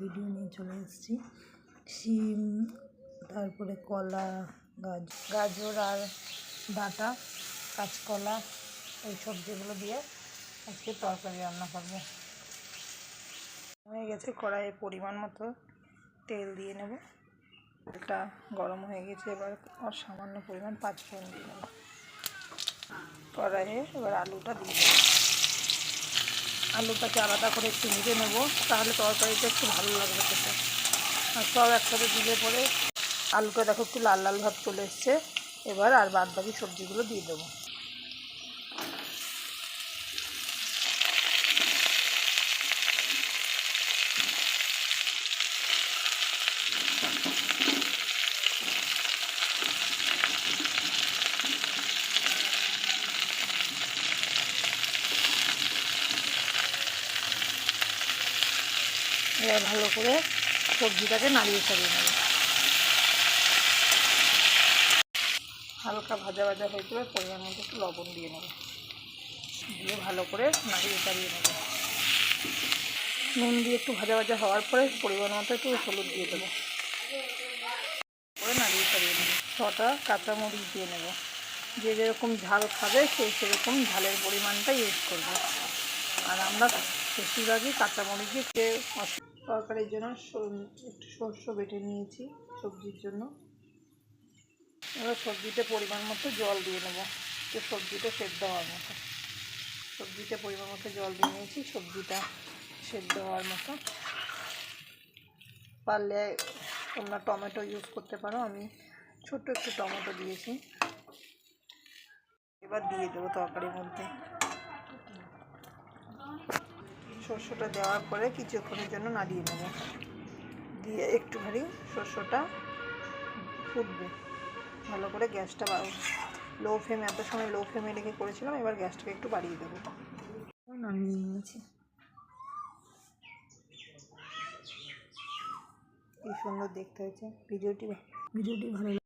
Video নিয়ে চলে এসেছি। শিম, তারপরে কলা, গাজ, গাজর আর ডাঁটা কাঁচকলা, এই সবজিগুলো দিয়ে আজকে তরকারি রান্না করব। হয়ে গেছে কড়াইয়ে পরিমাণ মতো তেল দিয়ে নেব। তেলটা গরম হয়ে গেছে, এবার সামান্য পরিমাণ পাঁচ ফোড়ন দিয়ে নেব। কড়াইয়ে এবার আলুটা দিয়ে দেবো। আলুটাকে আলাদা করে একটু ভেজে নেব, তাহলে তরকারিটা একটু ভালো লাগবে খেতে। আর সব একসাথে দিলে পরে আলুটা দেখো একটু লাল লাল ভাব চলে এসছে। এবার আর বাদবাকি সবজিগুলো দিয়ে দেবো। এবার ভালো করে সবজিটাকে নাড়িয়ে ছাড়িয়ে নেব। হালকা ভাজা ভাজা হয়ে যাবে পরিমাণ মতো একটু লবণ দিয়ে নেব। দিয়ে ভালো করে নাড়িয়ে ছাড়িয়ে নেব। নুন দিয়ে একটু ভাজা ভাজা হওয়ার পরে পরিমাণ মতো একটু হলুদ দিয়ে দেবো। করে নাড়িয়ে ছাড়িয়ে নেব। ছটা কাঁচামরিচ দিয়ে নেব। যে যেরকম ঝাল খাবে সে সেরকম ঝালের পরিমাণটা ইউজ করবে। আর আমরা বেশিরভাগই কাঁচামরিচ দিয়ে খেয়ে তরকারির জন্য একটু শস্য বেটে নিয়েছি সবজির জন্য। এবার সবজিতে পরিমাণ মতো জল দিয়ে নেব। তো সবজিটা সেদ্ধ হওয়ার মতো। সবজিতে পরিমাণ মতো জল দিয়ে নিয়েছি, সবজিটা সেদ্ধ হওয়ার মতো। পারলে তোমরা টমেটো ইউজ করতে পারো, আমি ছোট্ট একটু টমেটো দিয়েছি। এবার দিয়ে দেবো তরকারির মধ্যে। শস্যটা দেওয়ার পরে কিছুক্ষণের জন্য নাড়িয়ে নেব। দিয়ে একটুখানি শস্যটা ফুটবে। ভালো করে গ্যাসটা লো ফ্লেমে এত সময় লো ফ্লেমে রেখে করেছিলাম এবার গ্যাসটাকে একটু বাড়িয়ে দেবো। নামিয়ে নিয়েছি। কি সুন্দর দেখতে হয়েছে। ভিডিওটি ভিডিওটি ভালো